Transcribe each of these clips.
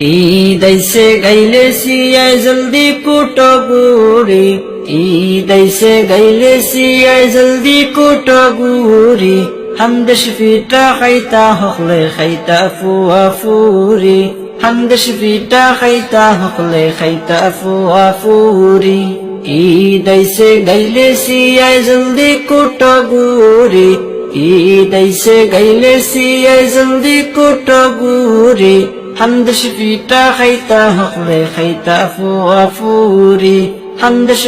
ঈদাইসে গাইলে সিয়ায় জলদি কুটো গুরি ঈদাইসে গাইলে সিয়ায় জলদি কুটো গুরি হামদেশ ফিটা খাইতা, হকলে খাইতা ফুয়া ফুরি। হামদেশ ফিটা খাইতা, হকলে খাইতা ফুয়া ফুরি। ঈদাইসে গাইলে সিয়ায় জলদি কুটো গুরি ঈদাইসে গাইলে সিয়ায় জলদি কুটো গুরি হামদেশ ফিটা খাইতা হকলে খাইতা ফুয়া ফুরি হামদেশ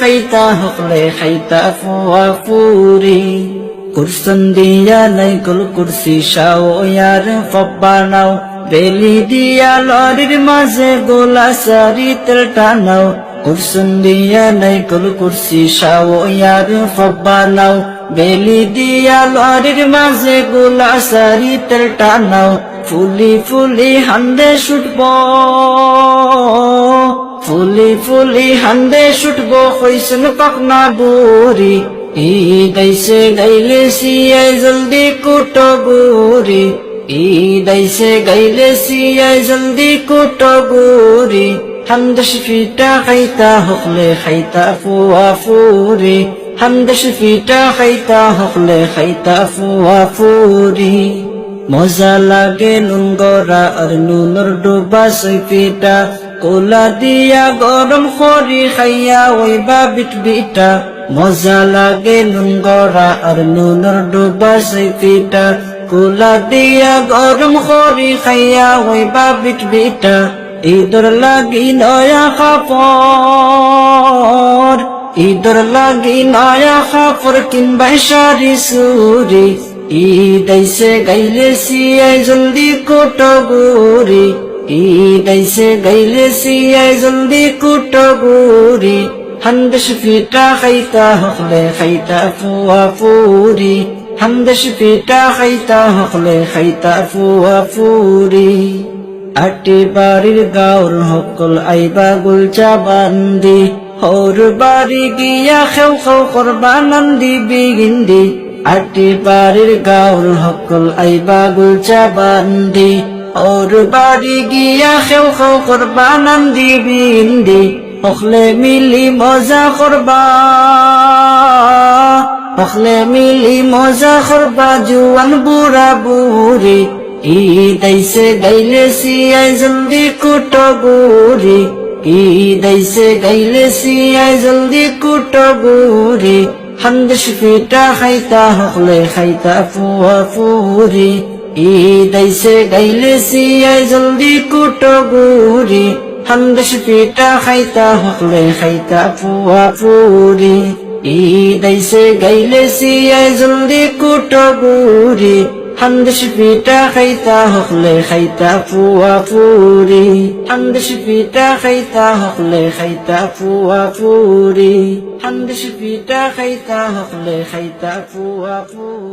খাইতা হকলে খাইতা ফুয়া ফুরি কুরসন দিয়া নাই কুল কুরসি শাও ইয়ার ফব্বানাও বেলি দিয়া লরির মাঝে গোলা সারি তেল টানাও। কুরসন দিয়া নাই কুল কুরসি শাও ইয়ার ফব্বানাও বেলি দিয়া লরির মাঝে গোলা সারি তেল ফুলি ফুলি হান্দে শুটব। ফুলি ফুলি হান্দে শুটব হইছেন কখনা বুড়ি ই দাইছে গাইলে সিয়াই জলদি কুট গুরি ই দাইছে গাইলে সিয়াই জলদি কুট গুরি হামদেশ ফিটা খাইতা হকলে খাইতা ফুয়া ফুরি হামদেশ ফিটা খাইতা হকলে খাইতা ফুয়া ফুরি মজা লাগে নুন গড়া আর নুনর ডোবা সৈপিটা কোলা দিয়া গরম খরি খাইয়া ওইবা বিট বিটা মজা লাগে নুন গড়া আর নুনর ডোবা সৈপিটা কোলা দিয়া গরম খরি খাইয়া ওইবা বিট বিটা ঈদর লাগি নয়া খাপর ঈদর লাগি নয়া খাপর কিনবা শাড়ি সুরি ঈদাইছে গাইলে সিয়াই জলদি কোট গুরি ঈদাইছে গাইলে সিয়াই জলদি কোট গুরি হান্দেশ ফিটা খাইতা হকলে খাইতা ফুয়া ফুরি। হান্দেশ ফিটা খাইতা হকলে খাইতা ফুয়া ফুরি। আটি বাড়ির গাঁর হকল আইবা গুলচা বান্দি। হর বাড়ি গিয়া খেউ খেউ করবা নন্দি বিগিন্দি। আটটি বাড়ির গাউল হকল আইবা গুলচা বান্দি। ওর বাড়ি গিয়া খেউ খেউ করবা নান্দি বিন্দি। অখলে মিলি মজা করবা। অখলে মিলি মজা করবা, জুয়ান বুড়া বুড়ি। ঈদাইছে গাইলে সিয়াই জলদি কুটো গুড়ি। ঈদাইছে গাইলে সিয়াই জলদি কুট গুড়ি। হান্দিস ফিটা খাইতা, হকলে খাইতা ফুয়া ফুরি। ঈদাইছে গাইলে সিয়াই জলদি কুটো গুরি হান্দিস ফিটা খাইতা, হকলে খাইতা ফুয়া ফুরি। ঈদাইছে গাইলে সিয়াই জলদি কুটো গুরি হামদশ ফিটা খাইতা হকলে খাইতা পুয়া পুরি। হামদশ ফিটা খাইতা হকলে খাইতা পুয়া পুরি। হামদশ ফিটা খাইতা হকলে খাইতা পুয়া ফুরি